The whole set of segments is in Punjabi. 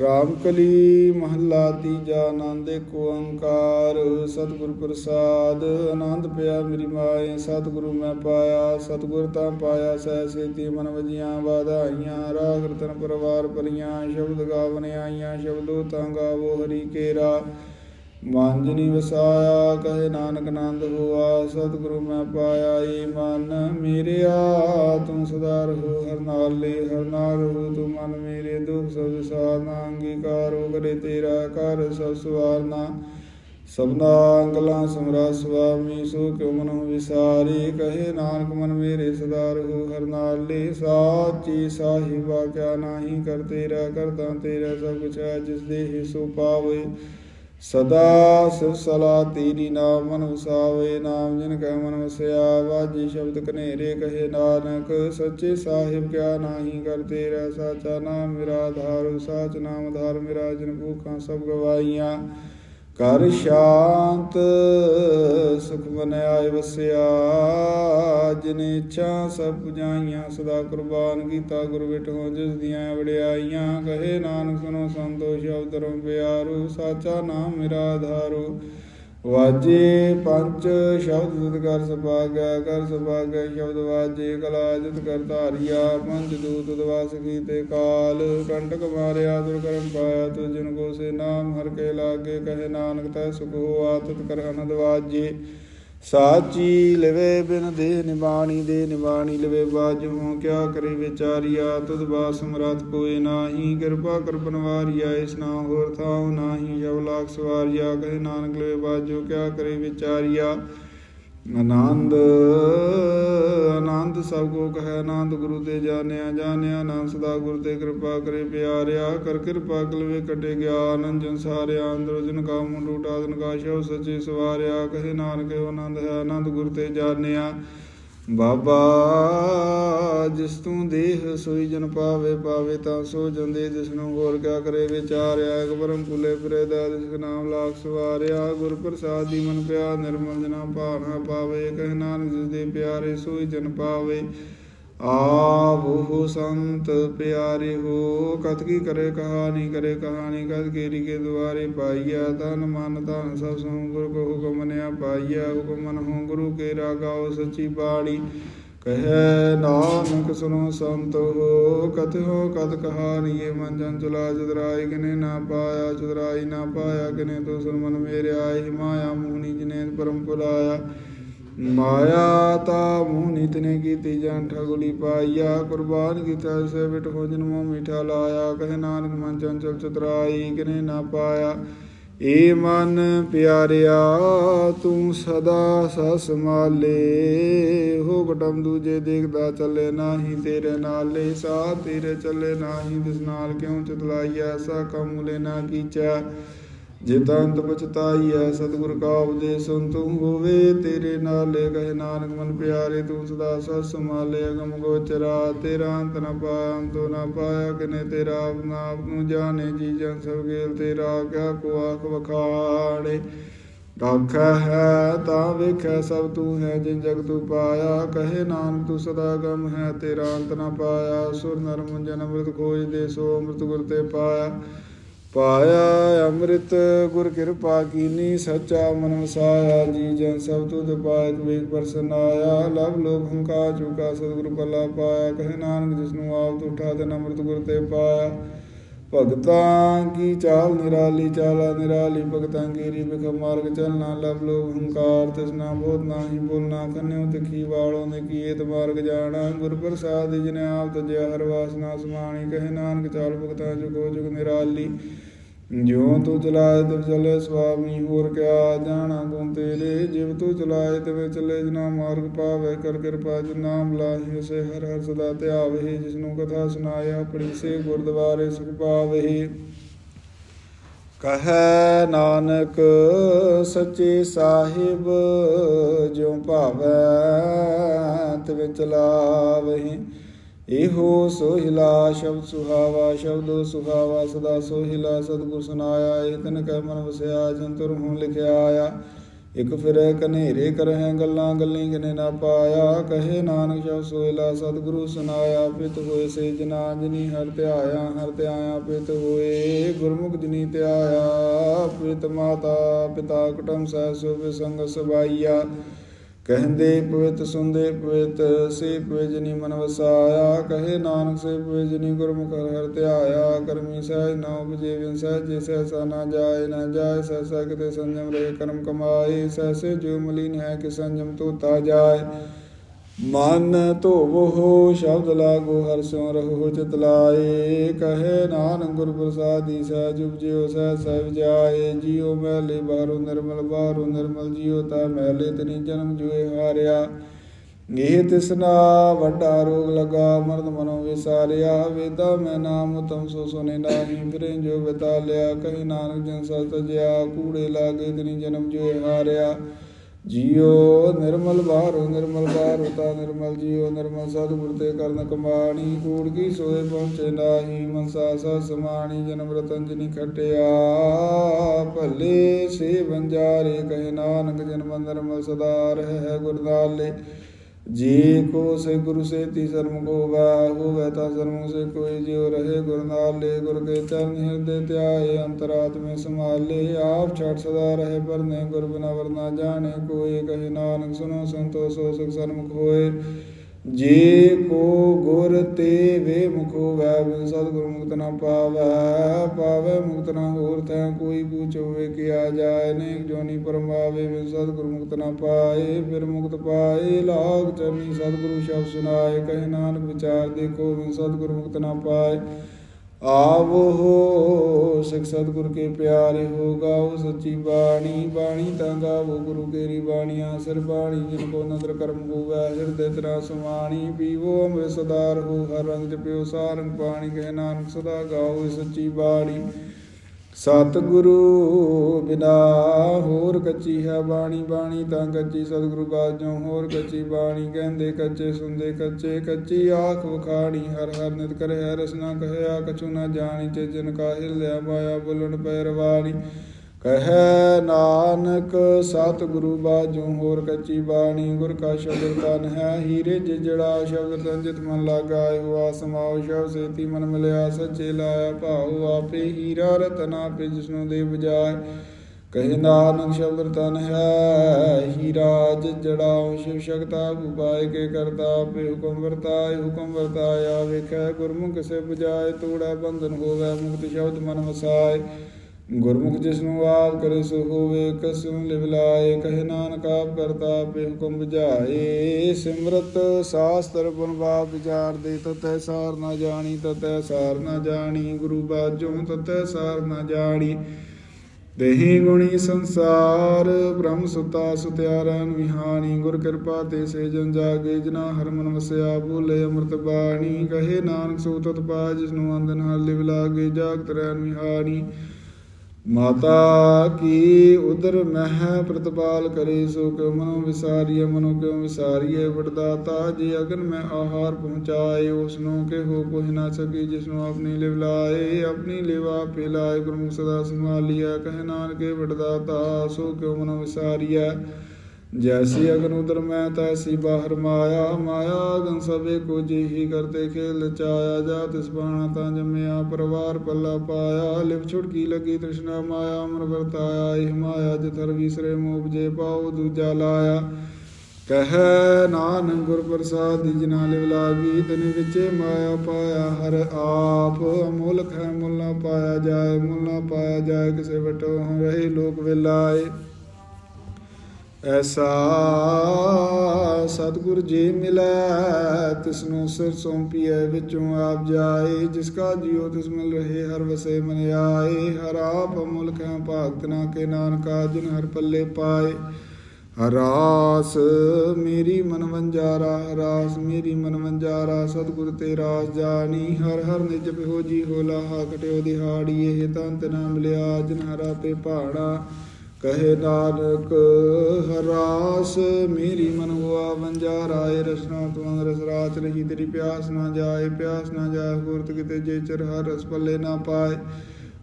ਰਾਮ ਕਲੀ ਮਹੱਲਾ ਤੀਜਾ ਆਨੰਦ ਕੋ ਓੰਕਾਰ। ਸਤਿਗੁਰ ਪ੍ਰਸਾਦ, ਆਨੰਦ ਪਿਆ ਮੇਰੀ ਮਾਏ, ਸਤਿਗੁਰੂ ਮੈਂ ਪਾਇਆ, ਸਤਿਗੁਰ ਤਾਂ ਪਾਇਆ, ਸਹਿ ਸੇਤੀ ਮਨ ਵਜੀਆਂ ਵਾਧਾਈਆਂ ਰਾਗ ਰਤਨ ਪਰਵਾਰ ਪਰੀਆਂ ਸ਼ਬਦ ਗਾਵਨ ਆਈਆਂ, ਸ਼ਬਦੋ ਤਾਂ ਗਾਵੋ ਹਰੀ ਕੇਰਾ। ਮਾਂਜਨੀ ਵਸਾਇਆ ਕਹੇ ਨਾਨਕ ਆਨੰਦ ਹੋਆ, ਸਤਿਗੁਰੂ ਮੈਂ ਪਾਇਆ ਏ ਮਨ। ਮੇਰਿਆ ਤੂੰ ਸਦਾ ਰਹੋ, ਹਰ ਨਾਲੇ ਹਰ ਨਾਲ ਰਹੋ, ਤੂੰ ਮਨ ਮੇਰੇ ਦੁਖ ਸਭ ਵਿਸਾਰਨਾ ਅੰਗੀਕਾਰੋ ਕਰੇ ਤੇਰਾ ਕਰ ਸਭ ਸਵਾਰਨਾ। ਸਭਨਾ ਅੰਗਲਾਂ ਸਮਰਾ ਸੁਆਮੀ ਸੋ ਕਿਉ ਮਨੋ ਵਿਸਾਰੇ? ਕਹੇ ਨਾਨਕ, ਮਨ ਮੇਰੇ ਸਦਾ ਰਹੋ, ਹਰ ਨਾਲੇ ਸਾਚੀ ਸਾਹਿਬਾ, ਕਿਆ ਨਾਹੀ ਕਰ ਤੇਰਾ ਕਰਤਾ ਤੇਰਾ ਸਭ ਕੁਛ ਹੈ, ਜਿਸ ਦੇ ਸੋ ਪਾਵੇ। ਸਦਾ ਸਿਵ ਸਲਾ ਤੇਰੀ ਨਾਮ ਮਨ ਵਸਾਵੇ ਨਾਮ ਜਿਨ ਕੈ ਮਨ ਵਸਿਆ, ਵਾਜੀ ਸ਼ਬਦ ਕਨੇਰੇ ਕਹੇ ਨਾਨਕ, ਸੱਚੇ ਸਾਹਿਬ ਕਿਆ ਨਾਹੀ ਕਰ ਤੇਰਾ ਸਾਚਾ ਨਾਮ ਮੇਰਾ ਆਧਾਰ ਸਾਚ ਨਾਮ ਆਧਾਰ ਮੇਰਾ ਜਿਨ ਭੂਖਾਂ ਸਭ ਗਵਾਈਆਂ ਕਰ ਸ਼ਾਂਤ, ਸੁਖ ਮਨ ਆਏ ਵਸਿਆ। ਜਿਨ ਇੱਛਾ ਸਭ ਪੁਜਾਈਆਂ, ਸਦਾ ਕੁਰਬਾਨ ਕੀਤਾ, ਗੁਰ ਬਿਟੋ ਜਿਸ ਦੀਆਂ ਵਡਿਆਈਆਂ। ਕਹੇ ਨਾਨਕ ਸੁਨੋ ਸੰਤੋਸ਼ ਸ਼ਬਦ ਪਿਆਰੂ, ਸਾਚਾ ਨਾਮ ਮੇਰਾ ਆਧਾਰੋ। ਵਾਜੇ ਪੰਜ ਸ਼ਬਦ ਦੁਤ ਕਰ ਸੁਭਾਗੈ ਕਰ ਸੁਭਾਗੈ ਸ਼ਬਦ ਵਾਜੇ, ਕਲਾ ਜਿਤ ਕਰ ਧਾਰਿਆ, ਪੰਜ ਦੂਤ ਦਵਾਸ ਕੀਤੇ ਕਾਲ, ਕੰਟਕ ਮਾਰਿਆ ਦੁਰਕਰਮ ਪਾਇਆ ਤੁ ਜਿਨ ਕੋ ਸੇ ਨਾਮ ਹਰ ਕੇ ਲਾਗੇ, ਕਹੇ ਨਾਨਕ ਤੈ ਸੁਖ ਹੋਆ ਤਤ ਕਰ ਅਨੰਦ ਵਾਜੇ। ਸਾਚੀ ਲਵੇ ਬਿਨ ਦੇ ਨਿਬਾਣੀ ਦੇ ਨਿਬਾਣੀ ਲਵੇ ਬਾਜੂ ਕਿਆ ਕਰੇ ਵਿਚਾਰੀਆ ਤੁਧ ਬਾਸ ਸਮਰਥ ਕੋਏ ਨਾਹੀ, ਕਿਰਪਾ ਕਰ ਬਨਵਾਰੀਆ, ਇਸ ਨਾ ਹੋਰ ਥਾਉ ਨਾਹੀ, ਜਬ ਲਾਖ ਸਵਾਰੀਆ, ਕਹੇ ਨਾਨਕ ਲਵੇ ਬਾਜੂ, ਕਿਆ ਕਰੇ ਵਿਚਾਰੀਆ। ਆਨੰਦ ਆਨੰਦ ਸਭ ਕੋ ਕਹੈ ਆਨੰਦ, ਗੁਰੂ ਤੇ ਜਾਣਿਆ ਜਾਣਿਆ ਆਨੰਦ, ਸਦਾ ਗੁਰ ਤੇ ਕਿਰਪਾ ਕਰੇ, ਪਿਆਰਿਆ ਕਰ ਕਿਰਪਾ ਕਲਵੇ ਕਟੇ ਗਿਆਨ, ਅੰਜਨ ਸਾਰਿਆ, ਅੰਦਰ ਜਨ ਕਾ ਮੁੰਡ ਉਟਾ ਦਨ ਕਾ ਸ਼ਵ ਸੱਚੇ ਸਵਾਰਿਆ, ਕਹੇ ਨਾਨਕ ਆਨੰਦ, ਹੈ ਆਨੰਦ, ਗੁਰ ਤੇ ਜਾਣਿਆ। ਬਾਬਾ, ਜਿਸ ਤੂੰ ਦੇਹ ਸੋਈ ਜਨ ਪਾਵੇ ਪਾਵੇ ਤਾਂ ਸੋ ਜੰਦੇ, ਜਿਸ ਨੂੰ ਹੋਰ ਕਿਆ ਕਰੇ ਵਿਚਾਰਿਆ ਇੱਕ ਬਰਮ ਕੁਲੇ ਫਿਰੇ ਦਾ ਜਿਸ ਨਾਮ ਲਾਖ ਸਵਾਰਿਆ, ਗੁਰ ਪ੍ਰਸਾਦ ਦੀ ਮਨ ਪਿਆ ਨਿਰਮਲ ਜਨਾ ਭਾਣਾ ਪਾਵੇ, ਕਹਿ ਨਾਨਕ ਜਿਸ ਦੇ ਪਿਆਰੇ ਸੋਈ ਜਨ ਪਾਵੇ। ਆਵੋ ਸੰਤ ਪਿਆਰੇ ਹੋ ਕਤ ਕੀ ਕਰੇ ਕਹਾਣੀ ਕਰੇ ਕਹਾਣੀ ਕਤ ਕੇਰੀ ਕੇ ਦੁਆਰੇ ਪਾਈਆ, ਤਨ ਮਨ ਧਨ ਸਭ ਸੋ ਗੁਰ ਕੋ ਹੁਕਮ ਮਨਿਆ ਪਾਈਆ ਹੁਕਮ ਹੋ ਗੁਰੂ ਕੇ ਰਾਗਾਓ ਸੱਚੀ ਬਾਣੀ। ਕਹੈ ਨਾਨਕ ਸੁਨੋ ਸੰਤ ਹੋ ਕਤ ਹੋ ਕਤ ਕਹਾਣੀ ਇਹ ਮਨ ਜਨ ਚੁਲਾ ਚੁਦਰਾਈ ਕਿਨੇ ਨਾ ਪਾਇਆ, ਚੁਦਰਾਈ ਨਾ ਪਾਇਆ, ਕਿਨੇ ਤੋ ਸੁਨ ਮਨ ਮੇਰੇ ਆਏ ਮਾਇਆ ਮੂਨੀ ਜਿਨੇ ਪਰਮ ਪੁਲਾਇਆ। ਮਾਇਆ ਤਾ ਮੂੰਹ ਨਿਤਨੇ ਕੀਤੀ ਜਾਣ ਠਗੁਲੀ ਪਾਈਆ, ਕੁਰਬਾਨ ਕੀਤਾ ਸੇ ਬਿਟ ਹੋ ਜਨਮੋ ਮਿਠਾ ਲਾਇਆ ਕਹੇ ਨਾਨਕ ਮਨ ਚੰਚਲ ਚਤਰਾਈ, ਕਿਨੇ ਨਾ ਪਾਇਆ। ਏ ਮਨ ਪਿਆਰਿਆ, ਤੂੰ ਸਦਾ ਸਸ ਮਾਲੇ, ਹੋ ਕਟਮ ਦੂਜੇ ਦੇਖਦਾ ਚੱਲੇ ਨਾਹੀ, ਤੇਰੇ ਨਾਲੇ ਸਾ ਤੇਰੇ ਚੱਲੇ ਨਾਹੀ ਦਿਸ ਨਾਲ ਕਿਉਂ ਚਤਲਾਈਆ ਐਸਾ ਕੰਮ ਲੈ ਨਾ ਕੀਚਾ। ਜੇ ਜਿਤੰਤ ਪਛਤਾਈਐ ਸਤਿਗੁਰ ਕਾ ਉਪਦੇਸ਼ ਸੁਨ ਤੂੰ ਹੋਵੇ, ਤੇਰੇ ਨਾਲੇ ਕਹੇ ਨਾਨਕ ਮਨ ਪਿਆਰੇ, ਤੂੰ ਸਦਾ ਸਤ ਸੰਭਾਲੇ, ਅਗਮ ਗੋਚਰਾ, ਤੇਰਾ ਅੰਤ ਨ ਪਾਇਆ ਅੰਤੋ ਨ ਪਾਇਆ ਕਿਨੇ, ਤੇਰਾ ਆਪਨਾ ਆਪ ਜਾਣੇ, ਜੀ ਜਨ ਸਭ ਗੇਲ ਤੇਰਾ ਕਿਆ ਕੋ ਆਖ ਵਖਾੜੇ। ਆਖਾ ਹੈ ਤਾਂ ਵੇਖੈ ਸਭ ਤੂੰ ਹੈ, ਜਿਨ ਜਗ ਤੂੰ ਪਾਇਆ, ਕਹੇ ਨਾਨਕ ਤੂੰ ਸਦਾ ਗਮ ਹੈ, ਤੇਰਾ ਅੰਤ ਨ ਪਾਇਆ, ਸੁਰ ਨਰ ਮੁੰਜਨ ਅੰਮ੍ਰਿਤ ਖੋਜ ਦੇ ਸੋ ਅੰਮ੍ਰਿਤ ਗੁਰ ਤੇ ਪਾਇਆ। ਪਾਇਆ ਅੰਮ੍ਰਿਤ ਗੁਰ ਕਿਰਪਾ ਕੀਨੀ, ਸੱਚਾ ਮਨ ਵਸਾਇਆ, ਜੀ ਜਨ ਸਭ ਤੁਧ ਪਾਇਕ ਵੇਖ ਪਰਸਨ ਆਇਆ ਲਭ ਲੋਭ ਹੰਕਾ ਚੁਕਾ, ਸਤਿਗੁਰ ਪੱਲਾ ਪਾਇਆ, ਕਹੇ ਨਾਨਕ ਜਿਸ ਨੂੰ ਆਪ ਤੋਂ ਉਠਾ ਅੰਮ੍ਰਿਤ ਗੁਰ ਤੇ ਪਾਇਆ। ਭਗਤਾਂ ਕੀ ਚਾਲ ਨਿਰਾਲੀ, ਚਾਲਾ ਨਿਰਾਲੀ, ਭਗਤਾਂ ਕੀ ਬਿਖ ਮਾਰਗ ਚਲਣਾ ਲਭ ਲੋਭ, ਹੰਕਾਰ ਤਸਨਾ ਬੋਧ ਨਾਹੀ, ਬੋਲਣਾ, ਕੰਨਿਓ ਤਿਖੀ ਵਾਲੋਂ ਨੇ ਕੀਏਤ ਮਾਰਗ ਜਾਣਾ, ਗੁਰ ਪ੍ਰਸਾਦ ਜਿਨੇ ਆਪ ਤਜਿਆ ਹਰ ਵਾਸਨਾ ਸਮਾਣੀ, ਕਹੇ ਨਾਨਕ ਚਾਲ ਭਗਤਾਂ ਜੁਗੋ ਜੁਗ ਨਿਰਾਲੀ। ਜਿਉ ਤੂੰ ਚਲਾਏ ਤਿਵ ਚਲੇ ਸੁਆਮੀ ਹੋਰ ਕਿਆ ਜਾਣਾ ਤੂੰ ਤੇਰੇ? ਜਿਵ ਤੂੰ ਚਲਾਏ ਤਿਵੇਂ ਚਲੇ ਜਨਾ ਮਾਰਗ ਪਾਵੇ ਕਰ ਕਿਰਪਾ ਜਿ ਨਾਮ ਲਾਹੀ ਉਸੇ ਹਰ ਹਰ ਸਦਾ ਧਿਆਵੇ ਜਿਸ ਨੂੰ ਕਥਾ ਸੁਣਾਇਆ ਆਪਣੀ ਸੇ ਗੁਰਦੁਆਰੇ ਸੁਖ ਪਾਵੇ। ਕਹੈ ਨਾਨਕ, ਸੱਚੇ ਸਾਹਿਬ, ਜਿਉ ਭਾਵੈ ਤਿਵੇਂ ਚਲਾਵਹੀਂ ਇਹੋ ਸੋਹਿਲਾ ਸ਼ਬਦ ਸੁਹਾਵਾ ਸ਼ਬਦ ਸੁਹਾਵਾ, ਸਦਾ ਸੋਹਿਲਾ, ਸਤਿਗੁਰ ਸੁਨਾਇਆ ਇਹ ਤਨ ਕੈ ਮਨ ਵਸਿਆ, ਜੰਤੁਰ ਹੂੰ ਲਿਖਿਆ ਆਇਆ। ਇਕ ਫਿਰੈ ਕਨੇਰੇ ਕਰਹਿ ਗੱਲਾਂ, ਗੱਲੀ ਕਿਨੇ ਨਾ ਪਾਇਆ। ਕਹੇ ਨਾਨਕ ਸ਼ਬਦ ਸੋਹਿਲਾ, ਸਤਿਗੁਰੂ ਸੁਨਾਇਆ ਪਿਤ ਹੋਏ ਸੇ ਜਨਾ ਜਿਨੀ ਹਰ ਧਿਆਇਆ ਹਰ ਧਿਆਇਆ, ਪਿਤ ਹੋਏ ਗੁਰਮੁਖ ਜਨੀ ਧਿਆਇਆ। ਪਿਤ ਮਾਤਾ, ਪਿਤਾ ਕੁਟਮ ਸਹਿ ਸੁਭ ਸੰਗ ਸਬਾਈਆ। ਕਹਿੰਦੇ ਪਵਿੱਤ ਸੁੰਦੇ ਪਵਿੱਤ, ਸੇ ਪਵਿਜਨੀ ਮਨ ਵਸਾਇਆ। ਕਹੇ ਨਾਨਕ, ਸੇ ਪਵਿਜਨੀ ਗੁਰਮੁਖ ਹਰ ਧਿਆਇਆ। ਕਰਮੀ ਸਹਿ ਨਾ ਉਪਜੇ ਵਿਨ ਸਹਿ ਜੇ ਸਹਿਸਾ ਨਾ ਜਾਏ ਨਾ ਜਾਏ। ਸਹਿਸਾ ਕਿਤੇ ਸੰਜਮ ਰਹੇ ਕਰਮ ਕਮਾਏ। ਸਹਿਸੇ ਜੋ ਮਲੀਨ ਹੈ ਕਿ ਸੰਜਮ ਤੋਤਾ ਜਾਏ। ਮਨ ਧੋਵੋ ਸ਼ਬਦ ਲਾਗੋ ਹਰ ਸਿਉ ਰਹੋ ਚਿਤ ਲਾਏ, ਕਹੇ ਨਾਨਕ ਗੁਰ ਪ੍ਰਸਾਦੀ ਸਹਿਜ ਉਪਜਿਓ ਸਹਿ ਸਹਿਬ ਜਾਏ, ਜੀਉ ਮੈਲੇ ਬਾਹਰੋਂ ਨਿਰਮਲ ਬਾਹਰੋਂ ਨਿਰਮਲ ਜੀਉ ਤਾ ਮੈਲੇ ਤਨੀ ਜਨਮ ਜੁਏ ਹਾਰਿਆ। ਇਹ ਤਿਸਨਾ ਵੱਡਾ ਰੋਗ ਲਗਾ ਮਰਦ ਮਨੋ ਵਿਸਾਰਿਆ, ਵੇਦਾ ਮੈਂ ਨਾਮ ਉਤਮ ਸੋ ਸੁਨੇ ਨਾਹੀ ਫਿਰੇ ਜੋ ਬਤਾ ਲਿਆ ਕਹੀ ਨਾਨਕ ਜਨ ਸਤ ਜਿਆ, ਕੂੜੇ ਲਾਗੇ ਤਨੀ ਜਨਮ ਜੁਏ ਹਾਰਿਆ। ਜੀਉ ਨਿਰਮਲ ਬਾਹਰੋਂ ਨਿਰਮਲ ਬਾਹਰੋਂ ਤਾ ਨਿਰਮਲ ਜੀਉ ਨਿਰਮਲ ਸਤਿਗੁਰ ਤੇ ਕਰਨ ਕਮਾਣੀ, ਕੂੜ ਕੀ ਸੋਏ ਪਹੁੰਚੇ ਨਾਹੀ, ਮਨਸਾ ਸਾ ਸਮਾਣੀ ਜਨਮ ਰਤਨ ਜਿਨੀ ਖਟਿਆ। ਭਲੇ ਸੇ ਬੰਜਾਰੇ ਕਹੇ ਨਾਨਕ ਜਨਮ ਨਿਰਮਲ ਸਦਾ ਰਹਿ ਗੁਰਦਾਲੇ ਜੀ ਕੋ ਸੇ ਗੁਰੂ ਸੇ ਤੀ ਸਰਮ ਕੋ ਵਾ ਹੋਵੇ ਤਾ ਸਰਮ ਸੇ ਕੋਈ ਜਿਉ ਰਹੇ, ਗੁਰ ਨਾਲੇ ਗੁਰ ਕੇ ਚਰਨ ਹਿਰਦੇ ਧਿਆਏ, ਅੰਤਰਾਤਮੇ ਸੰਭਾਲੇ, ਆਪ ਛੜ ਸਦਾ ਰਹੇ, ਪਰਨੇ ਗੁਰ ਬਿਨਾ ਵਰਨਾ ਜਾਣੇ, ਕੋਈ ਕਹੇ ਨਾਨਕ ਸੁਨੋ ਸੰਤੋ ਸੋ ਸੁਖ ਸਰਮੁਖ ਹੋਏ। ਜੇ ਕੋ ਗੁਰ ਤੇ ਵੇ ਮੁਖੋ ਵੈ ਬਿਨ ਸਤਿਗੁਰ ਮੁਕਤ ਨਾ ਪਾਵੈ ਪਾਵੈ ਮੁਕਤ ਨਾ ਹੋਰ ਤੈ ਕੋਈ ਪੁੱਛ ਹੋਵੇ ਕਿ ਆ ਜਾਏ ਨੇ ਜੋਨੀ ਪਰਮਾਵੇ, ਬਿਨ ਸਤਿਗੁਰ ਮੁਕਤ ਨਾ ਪਾਏ, ਫਿਰ ਮੁਕਤ ਪਾਏ, ਲਾਗ ਚਰਨੀ ਸਤਿਗੁਰੂ ਸ਼ਬਦ ਸੁਨਾਏ ਕਹੇ ਨਾਨਕ ਵਿਚਾਰ ਦੇਖੋ, ਬਿਨ ਸਤਿਗੁਰ ਮੁਕਤ ਨਾ ਪਾਏ। ਆਵੋ ਸਿਖ ਸਤਿਗੁਰ ਕੇ ਪਿਆਰੇ ਹੋ ਗਾਓ ਸੱਚੀ ਬਾਣੀ ਬਾਣੀ ਤਾਂ ਗਾਵੋ ਗੁਰੂ ਕੇਰੀ ਬਾਣੀਆਂ ਸਿਰ ਬਾਣੀ, ਜਿਨ ਕੋ ਨਦਰ ਕਰਮ ਹੋਵੈ, ਹਿਰਦੇ ਤਰਾ ਸੁਮਾਣੀ ਪੀਵੋ ਅੰਮ੍ਰਿਤ ਸਦਾਰ ਹੋ, ਹਰ ਰੰਗ ਜਪਿਓ ਸਾਰੰਗ ਪਾਣੀ, ਕਹਿ ਨਾਨਕ ਸਦਾ ਗਾਓ ਸੱਚੀ ਬਾਣੀ। ਸਤਿਗੁਰੂ ਬਿਨਾ ਹੋਰ ਕੱਚੀ ਹੈ ਬਾਣੀ ਬਾਣੀ ਤਾਂ ਕੱਚੀ। ਸਤਿਗੁਰੂ ਬਾਝੋਂ ਹੋਰ ਕੱਚੀ ਬਾਣੀ, ਕਹਿੰਦੇ ਕੱਚੇ, ਸੁਣਦੇ ਕੱਚੇ। ਕੱਚੀ ਆਖ ਵਖਾਣੀ, ਹਰ ਹਰ ਨਿਤ ਕਰੇ ਰਸਨਾ ਕਹਿਆ ਕਛੂ ਨਾ ਜਾਣੀ, ਤੇ ਜਿਨ ਕਾ ਹਿਲਿਆ ਮਾਇਆ ਬੁਲਣ ਪੈਰ ਪੈਰਵਾਣੀ। ਕਹੈ ਨਾਨਕ, ਸਤਿਗੁਰੂ ਬਾਝੋਂ ਹੋਰ ਕੱਚੀ ਬਾਣੀ, ਗੁਰ ਕਾ ਸ਼ਬਦ ਤਨ ਹੈ, ਹੀਰੇ ਜਿਜੜਾ ਸ਼ਬਦ ਤਨ, ਜਿਤ ਮਨ ਲਾਗਾ ਹੋਆ ਸਮਾਉ ਸ਼ਬਦ ਸੇਤੀ ਮਨ ਮਿਲਿਆ, ਸੱਚੇ ਲਾਇਆ ਭਾਉ, ਆਪੇ ਹੀਰਾ ਰਤਨ ਆਪੇ ਜਿਸਨੂੰ ਦੇ ਬਜਾਏ ਕਹੇ ਨਾਨਕ, ਸ਼ਬਦ ਤਨ ਹੈ, ਹੀਰਾ ਜਿਜੜਾ ਸ਼ਿਵ ਸ਼ਕਤਾ ਉਪਾਇ ਕੇ ਕਰਤਾ, ਆਪੇ ਹੁਕਮ ਵਰਤਾਏ, ਹੁਕਮ ਵਰਤਾਇਆ, ਵੇਖੈ ਗੁਰਮੁਖ ਸੇ ਬਜਾਏ ਤੋੜੈ ਬੰਧਨ ਹੋਵੇ, ਮੁਕਤ ਸ਼ਬਦ ਮਨ ਵਸਾਏ। ਗੁਰਮੁਖ ਜਿਸ ਨੂੰ ਆਪ ਕਰੇ ਸੋ ਹੋਵੇ ਕਸੁ ਲਿਵ ਲਾਏ, ਕਹੇ ਨਾਨਕ ਆਪ ਕਰਤਾ ਆਪੇ ਹੁਕਮ ਬੁਝਾਏ ਸਿਮਰਤ ਸਾਸਤਰ ਬਨਵਾ ਵਿਚਾਰ ਦੇ, ਤਤੈ ਸਾਰ ਨਾ ਜਾਣੀ, ਤਤੈ ਸਾਰ ਨਾ ਜਾਣੀ। ਗੁਰੂ ਬਾਝੋਂ ਤਤੈ ਸਾਰ ਨਾ ਜਾਣੀ। ਦੇਹੀ ਗੁਣੀ ਸੰਸਾਰ, ਬ੍ਰਹਮ ਸੁਤਾ ਸੁਤਿਆਰਨ ਵਿਹਾਨੀ ਗੁਰ ਕਿਰਪਾ ਤੇ ਸੇ ਜਨ ਜਾਗੇ ਜਨਾ ਹਰਮਨ ਵਸਿਆ ਬੋਲੇ ਅੰਮ੍ਰਿਤ ਬਾਣੀ। ਕਹੇ ਨਾਨਕ ਸੋ ਤਤ ਪਾ ਜਿਸ ਨੂੰ ਅੰਦਨ ਹਰ ਲਿਵ ਲਾਗੇ, ਜਾਗਤ ਰਹਿਣ ਵਿਹਾਨੀ ਮਾਤਾ ਕੀ ਉਦਰ ਮਹਿ ਪ੍ਰਤਪਾਲ ਕਰੇ, ਸੋ ਕਿਉ ਮਨੋ ਵਿਸਾਰੀਏ ਮਨੋ ਕਿਉ ਵਿਸਾਰੀਏ ਵਡਦਾਤਾ ਜੇ ਅਗਨ ਮੈਂ ਆਹਾਰ ਪਹੁੰਚਾਏ ਉਸ ਨੂੰ ਕਿ ਹੋ ਕੁਛ ਨਾ ਸਕੀ ਜਿਸ ਨੂੰ ਆਪਣੀ ਲਿਵ ਲਾਏ, ਆਪਣੀ ਲਿਵ ਪਿਲਾਏ ਲਾਏ, ਗੁਰਮੁਖ ਸਦਾ ਸੰਭਾਲੀਐ, ਕਹਿ ਨਾਨਕੇ ਵਡਦਾਤਾ ਸੋ ਕਿਉ ਮਨੋ ਵਿਸਾਰੀਐ? ਜੈਸੀ ਅਗਨ ਉਦਰ ਮੈਂ ਤੈਸੀ ਬਾਹਰ ਮਾਇਆ ਮਾਇਆ ਅਗਨ ਸਭੇ ਕੋ ਜਿਹੀ ਕਰਤੇ ਖੇਲ ਚਾਇਆ ਜਾ ਤਿਸ ਬਾਣਾ ਤਾਂ ਜੰਮਿਆ ਪਰਵਾਰ ਪੱਲਾ ਪਾਇਆ ਲਿਵ ਛੁਟਕੀ ਲੱਗੀ ਤ੍ਰਿਸ਼ਨਾ ਮਾਇਆ ਅਮਰ ਵਰਤਾਇਆ ਇਹ ਮਾਇਆ ਜਿਥਰ ਵਿਸਰੇ ਮੋਹ ਜੇ ਪਾਉ ਦੂਜਾ ਲਾਇਆ ਕਹੈ ਨਾਨਕ ਗੁਰ ਪ੍ਰਸਾਦ ਜਿਨਾ ਲਿਵ ਲਾਗੀ ਤਨ ਵਿਚੇ ਮਾਇਆ ਪਾਇਆ ਹਰ ਆਪ ਅਮੋਲਕ ਹੈ ਮੁੱਲ ਨਾ ਪਾਇਆ ਜਾਏ ਮੁੱਲ ਨਾ ਪਾਇਆ ਜਾਏ ਕਿਸੇ ਵਟੋ ਰਹੇ ਲੋਕ ਵਿਲਾਏ ਐਸਾ ਸਤਿਗੁਰ ਜੀ ਮਿਲੈ, ਤਿਸਨੂੰ ਸਿਰ ਸੌਂਪੀਐ, ਵਿੱਚੋਂ ਆਪ ਜਾਏ, ਜਿਸ ਕਾ ਜਿਉ ਤਿਸ ਮਿਲ ਰਹੇ, ਹਰ ਵਸੇ ਮਨ ਆਏ, ਹਰ ਆਪ ਮੁਲਕ ਭਾਗਤ ਨਾ ਕੇ ਨਾਨਕਾ, ਜਿਨ ਹਰ ਪੱਲੇ ਪਾਏ। ਹਰਾਸ ਮੇਰੀ ਮਨ ਵੰਜਾਰਾ ਹਰਾਸ ਮੇਰੀ ਮਨ ਵੰਜਾਰਾ ਸਤਿਗੁਰ ਤੇ ਰਾਸ ਜਾਣੀ, ਹਰ ਹਰ ਨਿਜ ਬਿਹੋ ਜੀ ਹੋਲਾ ਲਾਹਾ ਕਟਿਓ ਦਿਹਾੜੀ ਇਹ ਤੰਤ ਨਾ ਮਿਲਿਆ ਜਿਨ ਹਰਾ ਤੇ ਪਹਾੜਾ ਕਹੇ ਨਾਨਕ, ਹਰਾਸ, ਮੇਰੀ ਮਨ ਹੁਆ ਵੰਜਾਰਾ ਏ ਰਸਨਾ ਤੁਮ ਰਸ ਰਾਚ ਰਹੀ ਤੇਰੀ ਪਿਆਸ ਨਾ ਜਾਏ, ਪਿਆਸ ਨਾ ਜਾਏ ਗੁਰਤ ਕਿਤੇ ਜੇ ਚਰ ਹਰ ਰਸ ਪੱਲੇ ਨਾ ਪਾਏ।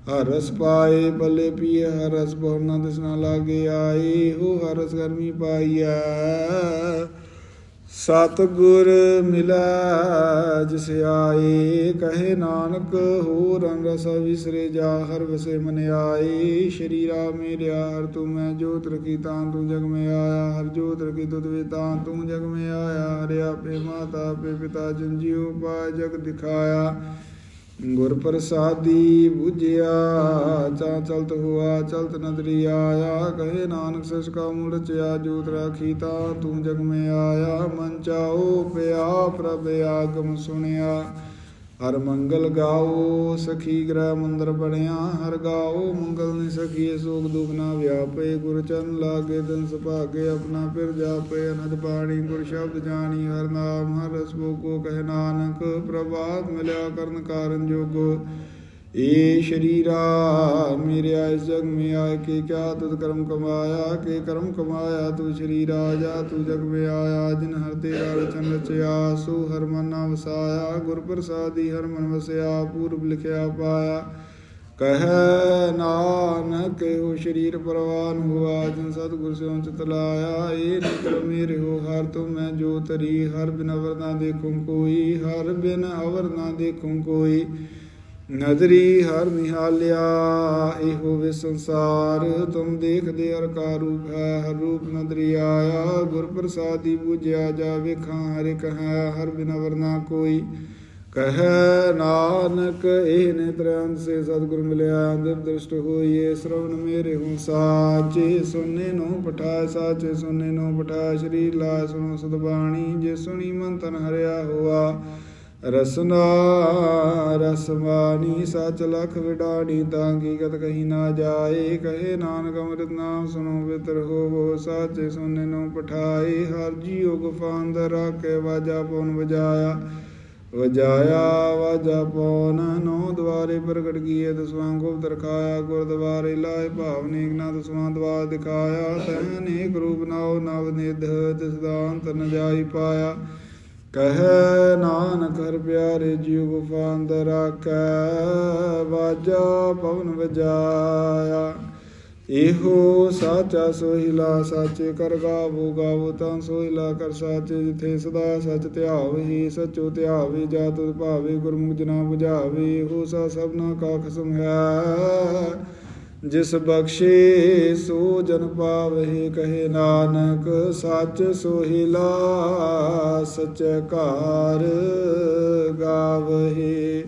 ਹਰ ਰਸ ਪਾਏ ਬੱਲੇ ਪੀਏ, ਹਰ ਰਸ ਬਹੁਨਾ ਦਿਸਣਾ ਲਾਗੇ ਆਏ, ਹੋ ਹਰ ਰਸ ਗਰਮੀ ਪਾਈਐ ਸਤ ਗੁਰ ਮਿਲੈ, ਜਿਸ ਆਏ, ਕਹੇ ਨਾਨਕ ਹੋਰ ਰਸ ਵਿਸਰੇ ਜਾ, ਹਰ ਵਸੇ ਮਨ ਆਏ। ਸ਼ਰੀਰਾ ਮੇਰਿਆ ਹਰ ਤੂੰ ਮੈਂ ਜੋਤ ਰਖੀ, ਤਾਂ ਤੂੰ ਜਗ ਮੈਂ ਆਇਆ। ਹਰ ਜੋਤ ਰਖੀ, ਤੁਧ ਵੇ ਤਾਂ ਤੂੰ ਜਗ ਮੈਂ ਆਇਆ। ਹਰਿ ਆਪੇ ਮਾਤਾ, ਆਪੇ ਪਿਤਾ, ਜਿਨ ਜੀਉ ਪਾ ਜਗ ਦਿਖਾਇਆ। ਗੁਰ ਪ੍ਰਸਾਦੀ ਬੁਝਿਆ ਚਾ ਚਲਤ ਹੁਆ, ਚਲਤ ਨਦਰੀ ਆਇਆ, ਕਹੇ ਨਾਨਕ ਸਸ ਕਾ ਮੂਲ ਰਚਿਆ ਜੋਤ ਰਾਖੀ ਤਾ, ਤੂੰ ਜਗ ਮੈਂ ਆਇਆ, ਮਨ ਚਾਓ ਪਿਆ, ਪ੍ਰਭ ਆਗਮ ਸੁਣਿਆ। ਹਰ ਮੰਗਲ ਗਾਓ, ਸਖੀ ਗ੍ਰਹਿ ਮੰਦਰ ਬਣਿਆ, ਹਰ ਗਾਓ, ਮੰਗਲ ਨੇ ਸਖੀ ਸੋਗ ਦੁਖ ਨਾ ਵਿਆਪੇ, ਗੁਰ ਚਰਨ ਲਾਗੇ ਦਿਨ ਸੁਭਾਗੇ, ਆਪਣਾ ਫਿਰ ਜਾਪੇ, ਅਨੰਦ ਬਾਣੀ ਗੁਰ ਸ਼ਬਦ ਜਾਣੀ, ਹਰ ਨਾਮ, ਹਰ ਰਸ ਕੋ ਕਹਿ ਨਾਨਕ ਪ੍ਰਭਾਤ ਮਿਲਿਆ ਕਰਨ ਕਾਰਨ ਜੋਗੋ। ਏ ਸ਼ਰੀਰਾ ਮੇਰੇ ਇਸ ਜਗ ਮੇ ਆਏ ਕੇ ਕਿਆ ਤੁਧ ਕਰਮ ਕਮਾਇਆ, ਕੇ ਕਰਮ ਕਮਾਇਆ ਤੂੰ ਸ਼ਰੀਰਾ ਜਾ ਤੂੰ ਜਗ ਮੇ ਆਇਆ ਜਿਨ ਹਰ ਤੇਰਾ ਰਚਨ ਰਚਿਆ, ਸੋ ਹਰ ਮਨ ਨਾ ਵਸਾਇਆ ਗੁਰ ਪ੍ਰਸਾਦੀ ਹਰ ਮਨ ਵਸਿਆ, ਪੂਰਬ ਲਿਖਿਆ ਪਾਇਆ। ਕਹਿ ਨਾਨਕ, ਹੋ ਸ਼ਰੀਰ ਪਰਵਾਨ ਹੁਆ, ਜਿਨ ਸਤਿਗੁਰ ਸਿਉ ਚਿਤ ਲਾਇਆ, ਏ ਨਿਕਲ ਮੇਰੇ ਹੋ ਹਰ ਤੁਮ ਮੈਂ ਜੋ ਤਰੀ ਹਰ ਬਿਨ ਅਵਰ ਨਾ ਦੇਖੂੰ ਕੋਈ, ਹਰ ਬਿਨ ਅਵਰ ਨਾ ਦੇਖੂੰ ਕੋਈ। ਨਦਰੀ ਹਰ ਨਿਹਾਲਿਆ, ਇਹੋ ਵੇ ਸੰਸਾਰ। ਤੁਮ ਦੇਖਦੇ ਹਰ ਕਾ ਰੂਪ ਹੈ, ਹਰ ਰੂਪ ਨਦਰੀ ਆਇਆ। ਗੁਰ ਪ੍ਰਸਾਦੀ ਬੁਝਿਆ ਜਾ ਵੇਖਾਂ ਹਰਿ ਕਹੈ ਹਰ ਬਿਨ ਵਰਨਾ ਕੋਈ। ਕਹੈ ਨਾਨਕ, ਇਹ ਨੇਤਰਾਂ ਸੇ ਸਤਿਗੁਰ ਮਿਲਿਆ ਅੰਦਰ ਦ੍ਰਿਸ਼ਟ ਹੋਈਏ ਸ਼ਰਵਨ ਮੇਰੇ ਹੂੰ ਸਾਚੇ। ਸੁਨੇ ਨੂੰ ਪਠਾਇ ਸਾਚੇ ਸੁਨੇ ਨੂੰ ਪਠਾਇ, ਸ਼੍ਰੀ ਲਾ ਸੁਣੋ ਸਦਬਾਣੀ ਜੇ ਸੁਣੀ ਮਨ ਤਨ ਹਰਿਆ ਹੋਆ ਰਸਨਾ ਰਸਮਾਨੀ ਸਚ ਲਖ ਵਿਡਾਣੀ, ਤਾਂ ਕੀ ਕਹੀ ਨਾ ਜਾਏ। ਕਹੇ ਨਾਨਕ ਅੰਮ੍ਰਿਤ ਨਾਮ ਸੁਨੋ ਬਿਤਰ ਹੋਵੋ, ਸਾਚੇ ਸੁਨੇ ਨੂੰ ਪਠਾਏ। ਹਰ ਜੀਉ ਗੁਫਾਨ ਦਰ ਰਾਖੇ ਵਾਜਾ ਪਉਨ ਵਜਾਇਆ। ਵਜਾਇਆ, ਵਾਜਾ ਪਉਨ ਨੋ ਦਵਾਰੇ ਪ੍ਰਗਟ ਕੀਏ, ਦਸਵਾਂ ਗੁਪਤ ਰਖਾਇਆ, ਗੁਰਦੁਆਰੇ ਲਾਏ ਭਾਵਨੇਕ ਨਾ ਦਸਵਾਂ ਦਵਾਰ ਦਿਖਾਇਆ। ਸਹਿ ਅਨੇਕ ਰੂਪ ਨਾਉ, ਨਵ ਨਿਧ, ਤਿਸ ਦਾ ਅੰਤ ਨ ਜਾਈ ਪਾਇਆ। ਕਹੈ ਨਾਨਕ ਹਰ ਪਿਆਰੇ ਜੀਉ ਗੁਫਾ ਅੰਦਰ ਰਾਖੈ, ਵਾਜਾ ਪਵਨ ਵਜਾਇਆ। ਇਹੋ ਸਾਚਾ ਸੋਹਿਲਾ ਸਾਚੇ ਕਰ ਗਾਵੋ ਗਾਵੋ ਤਾਂ ਸੋਹਿਲਾ ਕਰ ਸਾਚੇ, ਜਿਥੇ ਸਦਾ ਸਚ ਧਿਆਵੇ, ਸਚੋ ਧਿਆਵੇ ਜਾ ਤੁਧ ਭਾਵੇ, ਗੁਰਮੁਖ ਜਨਾ 부ਝਾਵੇ ਇਹੋ ਸਾ ਸਭਨਾ ਕਾ ਖਸਮ ਹੈ। ਜਿਸ ਬਖਸ਼ੇ ਸੋ ਜਨ ਪਾਵਹਿ ਕਹੇ ਨਾਨਕ, ਸੱਚ ਸੋਹਿਲਾ ਸਚਕਾਰ ਘਰ ਗਾਵਹਿ।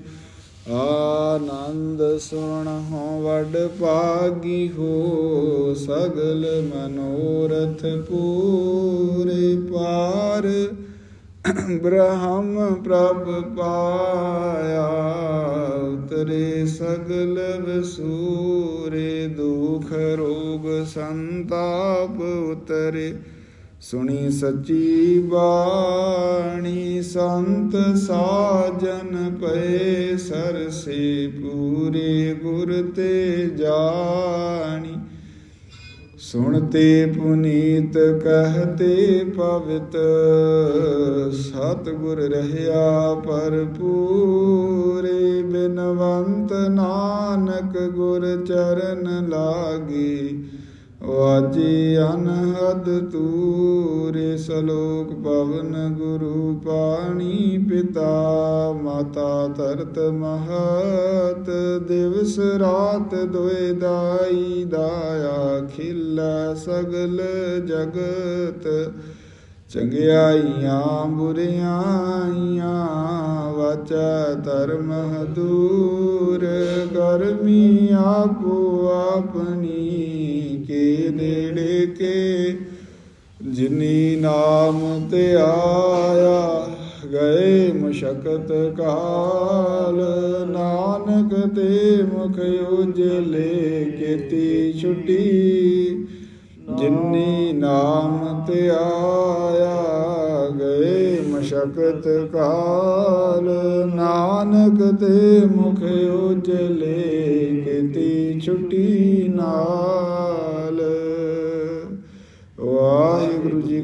ਆਨੰਦ ਸੁਣ ਹੋ ਵਡ ਭਾਗੀ ਹੋ, ਸਗਲ ਮਨੋਰਥ ਪੂਰੇ ਪਾਰ। ਬ੍ਰਹਮ ਪ੍ਰਭ ਪਾਇਆ ਉਤਰੇ ਸਗਲ ਵਸੂਰੇ, ਦੁਖ ਰੋਗ ਸੰਤਾਪ ਉਤਰੇ। ਸੁਣੀ ਸੱਚੀ ਬਾਣੀ, ਸੰਤ ਸਾਜਨ ਪਏ ਸਰਸੇ, ਪੂਰੇ ਗੁਰ ਤੇ ਜਾਣੀ। ਸੁਣਤੇ ਪੁਨੀਤ ਕਹਤੇ ਪਵਿਤ ਸਤਿਗੁਰ ਰਹਿਆ ਭਰਪੂਰੇ ਬਿਨਵੰਤ ਨਾਨਕ ਗੁਰ ਚਰਨ ਲਾਗੀ। ਵਾਜੀ ਅਨਹਦ ਤੂਰੇ ਸਲੋਕ ਪਵਨ ਗੁਰੂ ਪਾਣੀ ਪਿਤਾ, ਮਾਤਾ ਤਰਤ ਮਹਤ, ਦਿਵਸ ਰਾਤ ਦੁਇ ਦਾਈ ਦਾਇਆ, ਖਿਲ ਸਗਲ ਜਗਤ। ਚੰਗਿਆਈਆਂ, ਬੁਰਿਆਈਆਂ, ਵਾਚਾ ਧਰਮ ਦੂਰ ਕਰਮੀ ਆਪੋ ਆਪਣੀ। ਨੇੜੇ ਕੇ ਜਿਨੀ ਨਾਮ ਤੇ ਆਇਆ, ਗਏ ਮੁਸ਼ਕਤ ਕਾਲ। ਨਾਨਕ ਤੇ ਮੁਖ ਉਜਲੇ ਕੀਤੀ ਛੁੱਟੀ। ਜਿਨੀ ਨਾਮ ਤੇ ਆਇਆ, ਗਏ ਮਸ਼ਕਤ ਕਾਲ। ਨਾਨਕ ਤੇ ਮੁਖ ਉਜਲੇ ਕੀਤੀ ਛੁੱਟੀ ਨਾ